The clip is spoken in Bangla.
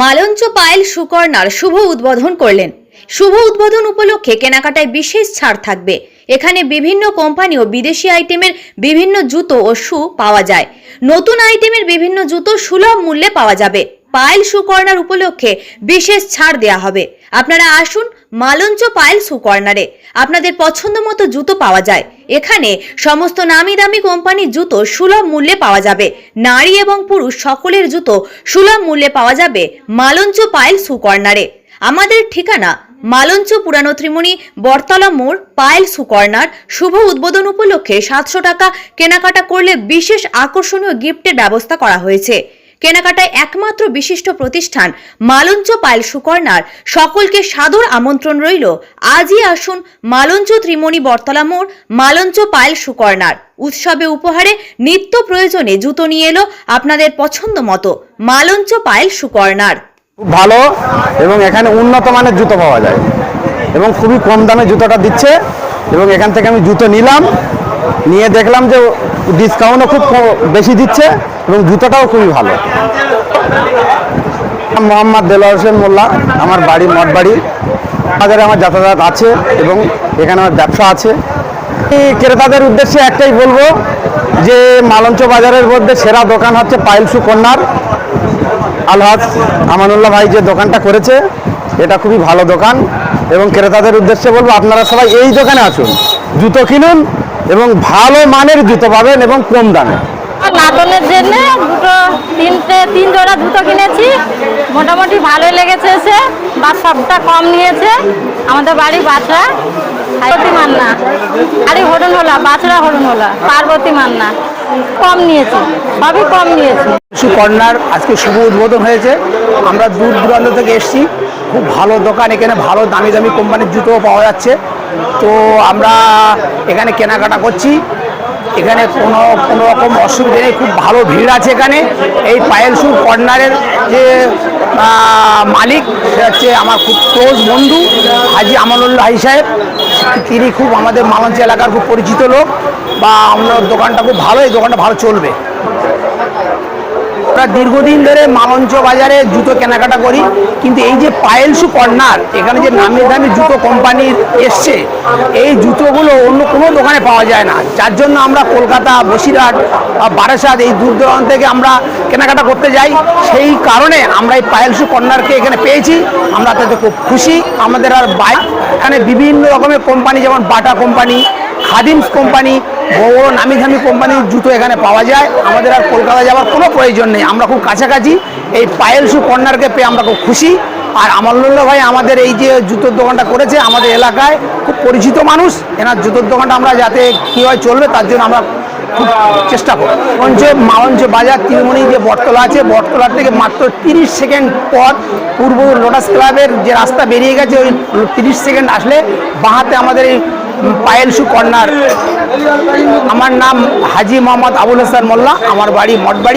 মালঞ্চ পায়েল সুকর্ণার শুভ উদ্বোধন করলেন। শুভ উদ্বোধন উপলক্ষে কেনাকাটায় বিশেষ ছাড় থাকবে। এখানে বিভিন্ন কোম্পানি ও বিদেশি আইটেমের বিভিন্ন জুতো ও শু পাওয়া যায়। নতুন আইটেমের বিভিন্ন জুতো সুলভ মূল্যে পাওয়া যাবে। পায়েল সুকর্ণার উপলক্ষে বিশেষ ছাড় দেয়া হবে। আপনারা আসুন মালঞ্চ পায়েল সুকর্ণারে। আপনাদের পছন্দ মতো জুতো পাওয়া যায়। এখানে সমস্ত নামি দামি কোম্পানির জুতো সুলভ মূল্যে পাওয়া যাবে। নারী এবং পুরুষ সকলের জুতো সুলভ মূল্যে পাওয়া যাবে মালঞ্চ পায়েল সুকর্ণারে। আমাদের ঠিকানা মালঞ্চ পুরানো ত্রিমণি বরতলা মোড় পায়েল সুকর্ণার। শুভ উদ্বোধন উপলক্ষে সাতশো টাকা কেনাকাটা করলে বিশেষ আকর্ষণীয় গিফটের ব্যবস্থা করা হয়েছে। কেনাকাটায় একমাত্র বিশিষ্ট প্রতিষ্ঠান মালঞ্চ পায়েল সুকর্ণার। সকলকে সাদর আমন্ত্রণ রইল। আজই আসুন মালঞ্চ ত্রিমণি বর্তলা মোড়, মালঞ্চ পায়েল সুকর্ণার। উৎসবে উপহারে নিত্য প্রয়োজনে জুতো নিয়ে এলো আপনাদের পছন্দ মতো মালঞ্চ পায়েল সুকর্ণার। খুব ভালো এবং এখানে উন্নত মানের জুতো পাওয়া যায় এবং খুবই কম দামে জুতোটা দিচ্ছে এবং এখান থেকে আমি জুতো নিলাম। নিয়ে দেখলাম যে ডিসকাউন্টও খুব বেশি দিচ্ছে এবং জুতোটাও খুবই ভালো। মোহাম্মদ দেলোয়ার হোসেন মোল্লা, আমার বাড়ি মঠ বাড়ি বাজারে আমার যাতায়াত আছে এবং এখানে আমার ব্যবসা আছে। এই ক্রেতাদের উদ্দেশ্যে একটাই বলব যে মালঞ্চ বাজারের মধ্যে সেরা দোকান হচ্ছে পাইলসু কন্যার আলহাজ আমানুল্লাহ ভাই যে দোকানটা করেছে, এটা খুবই ভালো দোকান এবং ক্রেতাদের উদ্দেশ্যে বলব আপনারা সবাই এই দোকানে আসুন, জুতো কিনুন এবং ভালো মানের জুতো পাবেন এবং কম দামে। নাতনের জন্য দুটো তিনটে তিন জোড়া জুতো কিনেছি। মোটামুটি ভালোই লেগেছে এসে বা সবটা কম নিয়েছে। আমাদের বাড়ি বাছড়া পার্বতী মান্না। বাড়ি হরণ হলা বাছড়া হরণ হলা পার্বতী মান্না। কম নিয়েছি সবই কম নিয়েছি। শিশু কর্নার আজকে শুভ উদ্বোধন হয়েছে। আমরা দূর দূরান্ত থেকে এসেছি। খুব ভালো দোকান এখানে ভালো দামি দামি কোম্পানির জুতোও পাওয়া যাচ্ছে। তো আমরা এখানে কেনাকাটা করছি। এখানে কোনো কোনো রকম অসুবিধা নেই, খুব ভালো ভিড় আছে এখানে। এই পায়েল শু কর্নারের যে মালিক, সে হচ্ছে আমার খুব ক্লোজ বন্ধু, হাজি আমানুল্লাহ হাই সাহেব। তিনি খুব আমাদের মালঞ্চ এলাকার খুব পরিচিত লোক, বা আমার দোকানটা খুব ভালো, এই দোকানটা ভালো চলবে। আমরা দীর্ঘদিন ধরে মালঞ্চ বাজারে জুতো কেনাকাটা করি, কিন্তু এই যে পায়েলসু কর্নার এখানে যে নামি দামি জুতো কোম্পানির এসছে, এই জুতোগুলো অন্য কোনো দোকানে পাওয়া যায় না। যার জন্য আমরা কলকাতা, বসিরহাট বারাসাত এই দূর দূরান্ত থেকে আমরা কেনাকাটা করতে যাই। সেই কারণে আমরা এই পায়েলসু কর্নারকে এখানে পেয়েছি। আমরা তাতে খুব খুশি। আমাদের আর বাইক এখানে বিভিন্ন রকমের কোম্পানি, যেমন বাটা কোম্পানি, খাদিমস কোম্পানি বড় বড় নামি দামি কোম্পানির জুতো এখানে পাওয়া যায়। আমাদের আর কলকাতা যাওয়ার কোনো প্রয়োজন নেই। আমরা খুব কাছাকাছি। এই পায়েল শু কর্নারকে পেয়ে আমরা খুব খুশি। আর আমানুল্লাহ ভাই আমাদের এই যে জুতোর দোকানটা করেছে, আমাদের এলাকায় খুব পরিচিত মানুষ। এনার জুতোর দোকানটা আমরা যাতে কীভাবে চলবে, তার জন্য আমরা খুব চেষ্টা করি মঞ্চ মালঞ্চ বাজার তিরমণি যে বটতলা আছে, বটতলার থেকে মাত্র তিরিশ সেকেন্ড পর পূর্ব লোটাস ক্লাবের যে রাস্তা বেরিয়ে গেছে, ওই তিরিশ সেকেন্ড আসলে বাঁহাতে আমাদের এই পায়েল সু কর্নার আমার নাম হাজি মোহাম্মদ আবুল হাসান মোল্লা আমার বাড়ি মঠবাড়ি।